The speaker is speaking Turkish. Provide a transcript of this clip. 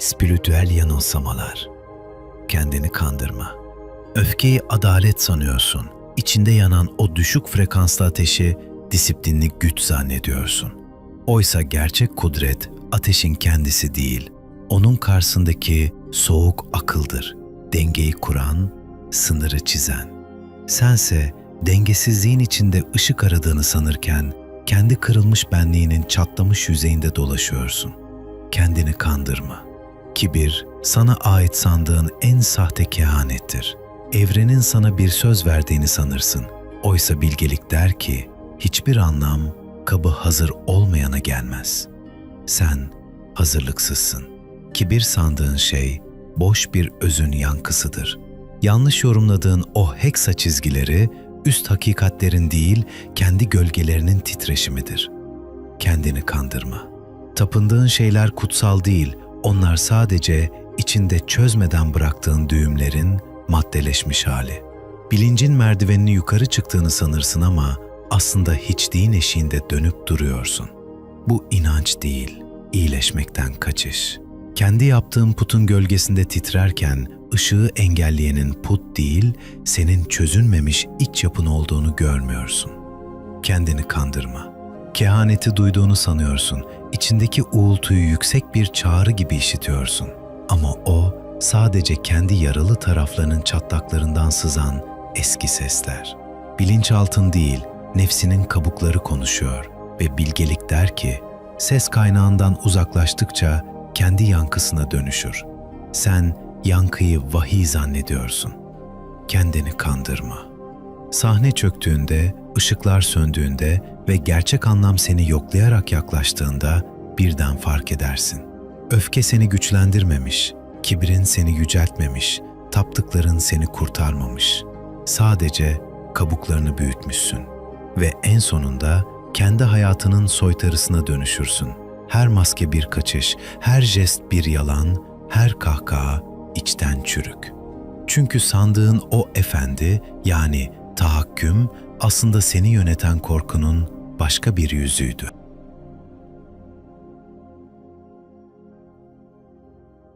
Spiritüel yanılsamalar. Kendini kandırma. Öfkeyi adalet sanıyorsun. İçinde yanan o düşük frekanslı ateşi disiplinli güç zannediyorsun. Oysa gerçek kudret ateşin kendisi değil, onun karşısındaki soğuk akıldır. Dengeyi kuran, sınırı çizen. Sense dengesizliğin içinde ışık aradığını sanırken kendi kırılmış benliğinin çatlamış yüzeyinde dolaşıyorsun. Kendini kandırma. Kibir, sana ait sandığın en sahte kehanettir. Evrenin sana bir söz verdiğini sanırsın. Oysa bilgelik der ki, hiçbir anlam kabı hazır olmayana gelmez. Sen hazırlıksızsın. Kibir sandığın şey boş bir özün yankısıdır. Yanlış yorumladığın o heksa çizgileri üst hakikatlerin değil, kendi gölgelerinin titreşimidir. Kendini kandırma. Tapındığın şeyler kutsal değil, onlar sadece içinde çözmeden bıraktığın düğümlerin maddeleşmiş hali. Bilincin merdivenini yukarı çıktığını sanırsın ama aslında hiçliğin eşiğinde dönüp duruyorsun. Bu inanç değil, iyileşmekten kaçış. Kendi yaptığın putun gölgesinde titrerken ışığı engelleyenin put değil, senin çözülmemiş iç yapın olduğunu görmüyorsun. Kendini kandırma. Kehaneti duyduğunu sanıyorsun. İçindeki uğultuyu yüksek bir çağrı gibi işitiyorsun. Ama o sadece kendi yaralı taraflarının çatlaklarından sızan eski sesler. Bilinçaltın değil, nefsinin kabukları konuşuyor ve bilgelik der ki, ses kaynağından uzaklaştıkça kendi yankısına dönüşür. Sen yankıyı vahiy zannediyorsun. Kendini kandırma. Sahne çöktüğünde, ışıklar söndüğünde ve gerçek anlam seni yoklayarak yaklaştığında birden fark edersin. Öfke seni güçlendirmemiş, kibrin seni yüceltmemiş, taptıkların seni kurtarmamış. Sadece kabuklarını büyütmüşsün ve en sonunda kendi hayatının soytarısına dönüşürsün. Her maske bir kaçış, her jest bir yalan, her kahkaha içten çürük. Çünkü sandığın o efendi yani tahakküm aslında seni yöneten korkunun başka bir yüzüydü.